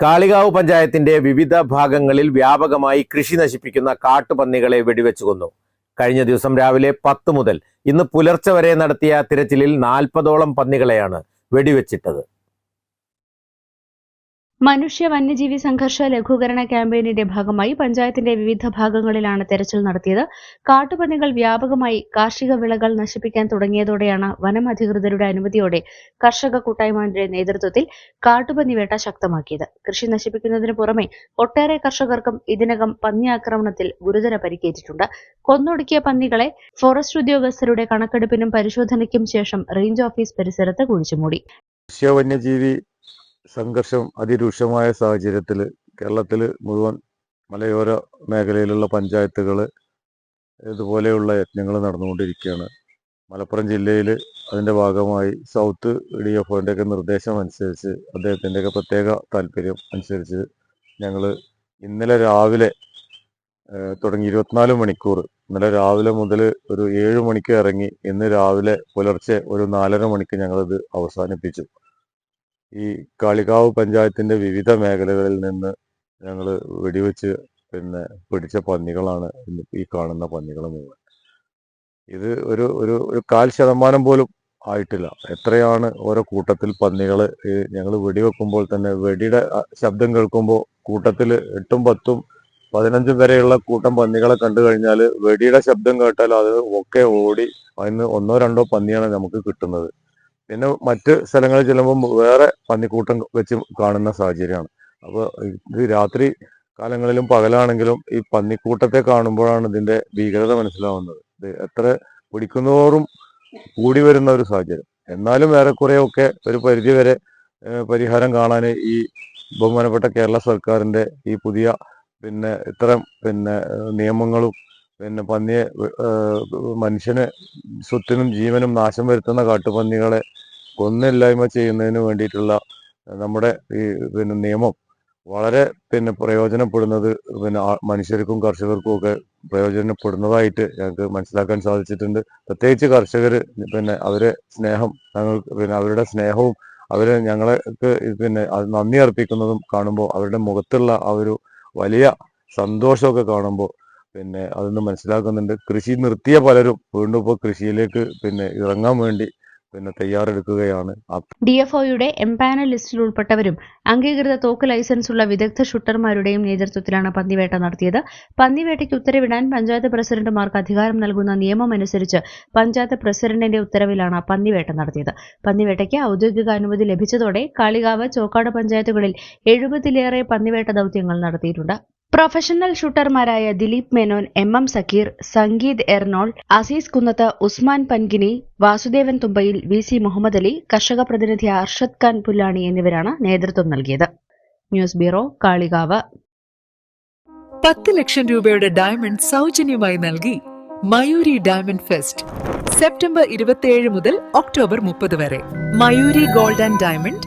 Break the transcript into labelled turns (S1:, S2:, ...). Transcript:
S1: കാളികാവ് പഞ്ചായത്തിന്റെ വിവിധ ഭാഗങ്ങളിൽ വ്യാപകമായി കൃഷി നശിപ്പിക്കുന്ന കാട്ടുപന്നികളെ വെടിവെച്ചു കൊന്നു കഴിഞ്ഞ ദിവസം രാവിലെ പത്ത് മുതൽ ഇന്ന് പുലർച്ചെ വരെ നടത്തിയ തിരച്ചിലിൽ നാൽപ്പതോളം പന്നികളെയാണ് വെടിവെച്ചിട്ടത്.
S2: മനുഷ്യ വന്യജീവി സംഘർഷ ലഘൂകരണ ക്യാമ്പയിനിന്റെ ഭാഗമായി പഞ്ചായത്തിന്റെ വിവിധ ഭാഗങ്ങളിലാണ് തെരച്ചിൽ നടത്തിയത്. കാട്ടുപന്നികൾ വ്യാപകമായി കാർഷിക വിളകൾ നശിപ്പിക്കാൻ തുടങ്ങിയതോടെയാണ് വനം അധികൃതരുടെ അനുമതിയോടെ കർഷക കൂട്ടായ്മയുടെ നേതൃത്വത്തിൽ കാട്ടുപന്നി വേട്ട ശക്തമാക്കിയത്. കൃഷി നശിപ്പിക്കുന്നതിന് പുറമെ ഒട്ടേറെ കർഷകർക്കും ഇതിനകം പന്നി ആക്രമണത്തിൽ ഗുരുതര പരിക്കേറ്റിട്ടുണ്ട്. കൊന്നൊടുക്കിയ പന്നികളെ ഫോറസ്റ്റ് ഉദ്യോഗസ്ഥരുടെ കണക്കെടുപ്പിനും പരിശോധനയ്ക്കും ശേഷം റേഞ്ച് ഓഫീസ് പരിസരത്ത് കുഴിച്ചുമൂടി.
S3: വന്യജീവി സംഘർഷം അതിരൂക്ഷമായ സാഹചര്യത്തിൽ കേരളത്തിൽ മുഴുവൻ മലയോര മേഖലയിലുള്ള പഞ്ചായത്തുകൾ ഇതുപോലെയുള്ള യജ്ഞങ്ങൾ നടന്നുകൊണ്ടിരിക്കുകയാണ്. മലപ്പുറം ജില്ലയിൽ അതിന്റെ ഭാഗമായി സൗത്ത് ഡി എഫ് നിർദ്ദേശം അനുസരിച്ച് അദ്ദേഹത്തിന്റെയൊക്കെ പ്രത്യേക താല്പര്യം അനുസരിച്ച് ഞങ്ങൾ ഇന്നലെ രാവിലെ തുടങ്ങി ഇരുപത്തിനാല് മണിക്കൂർ. ഇന്നലെ രാവിലെ മുതൽ ഒരു ഏഴ് മണിക്ക് ഇറങ്ങി ഇന്ന് രാവിലെ പുലർച്ചെ ഒരു നാലര മണിക്ക് ഞങ്ങളിത് അവസാനിപ്പിച്ചു. ഈ കാളികാവ് പഞ്ചായത്തിന്റെ വിവിധ മേഖലകളിൽ നിന്ന് ഞങ്ങൾ വെടിവെച്ച് പിന്നെ പിടിച്ച പന്നികളാണ് ഈ കാണുന്ന പന്നികൾ മുഴുവൻ. ഇത് ഒരു ഒരു ഒരു കാൽ ശതമാനം പോലും ആയിട്ടില്ല. എത്രയാണ് ഓരോ കൂട്ടത്തിൽ പന്നികൾ ഞങ്ങൾ വെടിവെക്കുമ്പോൾ തന്നെ വെടിയുടെ ശബ്ദം കേൾക്കുമ്പോൾ കൂട്ടത്തിൽ എട്ടും പത്തും പതിനഞ്ചും വരെയുള്ള കൂട്ടം പന്നികളെ കണ്ടു കഴിഞ്ഞാൽ വെടിയുടെ ശബ്ദം കേട്ടാൽ അത് ഒക്കെ ഓടി അതിന് ഒന്നോ രണ്ടോ പന്നിയാണ് നമുക്ക് കിട്ടുന്നത്. പിന്നെ മറ്റ് സ്ഥലങ്ങളിൽ ചെല്ലുമ്പോൾ വേറെ പന്നിക്കൂട്ടം വെച്ച് കാണുന്ന സാഹചര്യമാണ്. അപ്പോൾ ഇത് രാത്രി കാലങ്ങളിലും പകലാണെങ്കിലും ഈ പന്നിക്കൂട്ടത്തെ കാണുമ്പോഴാണ് ഇതിന്റെ ഭീകരത മനസ്സിലാവുന്നത്. ഇത് എത്ര പിടിക്കുന്നതോറും കൂടി വരുന്ന ഒരു സാഹചര്യം. എന്നാലും ഏറെക്കുറെയൊക്കെ ഒരു പരിധി വരെ പരിഹാരം കാണാൻ ഈ ബഹുമാനപ്പെട്ട കേരള സർക്കാരിന്റെ ഈ പുതിയ പിന്നെ ഇത്തരം പിന്നെ നിയമങ്ങളും പിന്നെ പന്നിയെ മനുഷ്യന് സ്വത്തിനും ജീവനും നാശം വരുത്തുന്ന കാട്ടുപന്നികളെ കൊന്നില്ലായ്മ ചെയ്യുന്നതിന് വേണ്ടിയിട്ടുള്ള നമ്മുടെ ഈ പിന്നെ നിയമം വളരെ പിന്നെ പ്രയോജനപ്പെടുന്നത് പിന്നെ മനുഷ്യർക്കും കർഷകർക്കും ഒക്കെ പ്രയോജനപ്പെടുന്നതായിട്ട് ഞങ്ങൾക്ക് മനസ്സിലാക്കാൻ സാധിച്ചിട്ടുണ്ട്. പ്രത്യേകിച്ച് കർഷകർ പിന്നെ അവരെ സ്നേഹം ഞങ്ങൾ പിന്നെ അവരുടെ സ്നേഹവും അവരെ ഞങ്ങൾക്ക് പിന്നെ നന്ദി അർപ്പിക്കുന്നതും കാണുമ്പോൾ അവരുടെ മുഖത്തുള്ള ആ ഒരു വലിയ സന്തോഷമൊക്കെ കാണുമ്പോൾ പിന്നെ അതൊന്ന് മനസ്സിലാക്കുന്നുണ്ട്. കൃഷി നിർത്തിയ പലരും വീണ്ടും ഇപ്പോൾ കൃഷിയിലേക്ക് പിന്നെ ഇറങ്ങാൻ വേണ്ടി പിന്നെ തയ്യാറെടുക്കുകയാണ്. ഡി എഫ്
S2: ഡിഎഫ്ഒയുടെ എംപാനൽ ലിസ്റ്റിൽ ഉൾപ്പെട്ടവരും അംഗീകൃത തോക്ക് ലൈസൻസ് ഉള്ള വിദഗ്ധ ഷൂട്ടർമാരുടെയും നേതൃത്വത്തിലാണ് പന്നിവേട്ട നടത്തിയത്. പന്നിവേട്ടയ്ക്ക് ഉത്തരവിടാൻ പഞ്ചായത്ത് പ്രസിഡന്റുമാർക്ക് അധികാരം നൽകുന്ന നിയമം അനുസരിച്ച് പഞ്ചായത്ത് പ്രസിഡന്റിന്റെ ഉത്തരവിലാണ് പന്നിവേട്ട നടത്തിയത്. പന്നിവേട്ടയ്ക്ക് ഔദ്യോഗിക അനുമതി ലഭിച്ചതോടെ കാളികാവ് ചോക്കാട് പഞ്ചായത്തുകളിൽ എഴുപതിലേറെ പന്നിവേട്ട ദൗത്യങ്ങൾ നടത്തിയിട്ടുണ്ട്. Professional ഷൂട്ടർമാരായ Dileep Menon M M Sakkir Sangeeth Ernol Azeez Kunnath Usman Pangini Vasudevan Thumbayil V C Muhammad Ali കർഷക പ്രതിനിധി അർഷദ് ഖാൻ പുല്ലാണി എന്നിവരാണ് നേതൃത്വം നൽകിയത്. News bureau Kalikavu.
S4: പത്ത് ലക്ഷം രൂപയുടെ ഡയമണ്ട് സൗജന്യമായി നൽകി മയൂരി ഡയമണ്ട് ഫെസ്റ്റ് സെപ്റ്റംബർ ഇരുപത്തിയേഴ് മുതൽ ഒക്ടോബർ മുപ്പത് വരെ. Mayuri gold and diamond